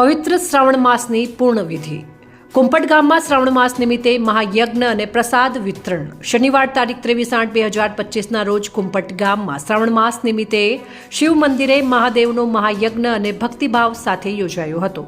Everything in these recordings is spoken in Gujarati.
પવિત્ર શ્રાવણ માસની પૂર્ણવિધિ. કુંપટ ગામમાં શ્રાવણ માસ નિમિત્તે મહાયજ્ઞ અને પ્રસાદ વિતરણ. શનિવાર તારીખ ત્રેવીસ આઠ બે હજાર પચીસના રોજ કુંપટ ગામમાં શ્રાવણ માસ નિમિત્તે શિવ મંદિરે મહાદેવનો મહાયજ્ઞ અને ભક્તિભાવ સાથે યોજાયો હતો.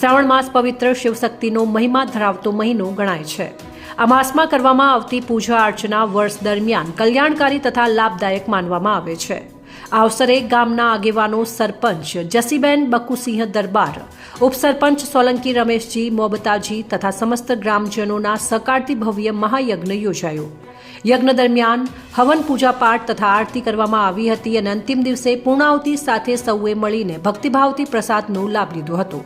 શ્રાવણ માસ પવિત્ર શિવશક્તિનો મહિમા ધરાવતો મહિનો ગણાય છે. આ માસમાં કરવામાં આવતી પૂજા અર્ચના વર્ષ દરમિયાન કલ્યાણકારી તથા લાભદાયક માનવામાં આવે છે. આ અવસરે ગામના આગેવાનો સરપંચ જસીબેન બકુસિંહ દરબાર, ઉપસરપંચ સોલંકી રમેશજી, મોબતાજી તથા સમસ્ત ગ્રામજનોના સહકારથી ભવ્ય મહાયજ્ઞ યોજાયો. યજ્ઞ દરમિયાન હવન પૂજાપાઠ તથા આરતી કરવામાં આવી હતી અને અંતિમ દિવસે પૂર્ણાવતી સાથે સૌએ મળીને ભક્તિભાવથી પ્રસાદનો લાભ લીધો હતો.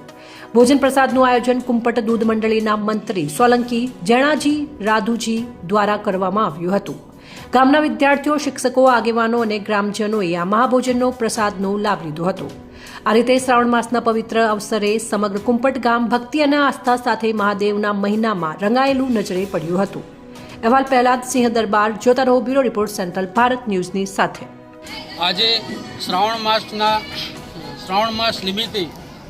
ભોજન પ્રસાદનું આયોજન કુંપટ દૂધ મંડળીના મંત્રી સોલંકી, જણાજી, રાધુજી દ્વારા કરવામાં આવ્યું હતું. ગામના વિદ્યાર્થીઓ, શિક્ષકો, આગેવાનો અને ગ્રામજનોએ આ મહાભોજનનો પ્રસાદનો લાભ લીધો હતો. આ રીતે શ્રાવણ માસના પવિત્ર અવસરે સમગ્ર કુંપટ ગામ ભક્તિ અને આસ્થા સાથે મહાદેવના મહિનામાં રંગાયેલું નજરે પડ્યું હતું. અહેવાલ પહેલાદ સિંહ દરબાર, જોતા રહો બ્યુરો રિપોર્ટ, સેન્ટ્રલ ભારત ન્યૂઝની સાથે. આજે શ્રાવણ માસના, શ્રાવણ માસ નિમિત્તે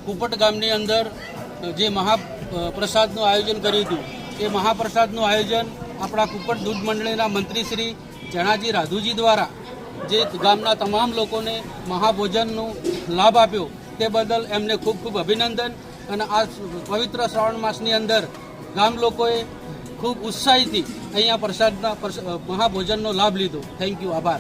કુપટ ગામની અંદર જે મહાપ્રસાદનું આયોજન કર્યું હતું, એ મહાપ્રસાદનું આયોજન આપણા કુપટ દૂધ મંડળીના મંત્રી શ્રી જણાજી રાધુજી દ્વારા જે ગામના તમામ લોકોને મહાભોજનનો લાભ આપ્યો તે બદલ એમને ખૂબ ખૂબ અભિનંદન. અને આ પવિત્ર શ્રાવણ માસની અંદર ગામ લોકોએ ખૂબ ઉત્સાહીથી અહીંયા પ્રસાદના, પ્રસ- મહાભોજનનો લાભ લીધો. થેન્ક યુ આભાર.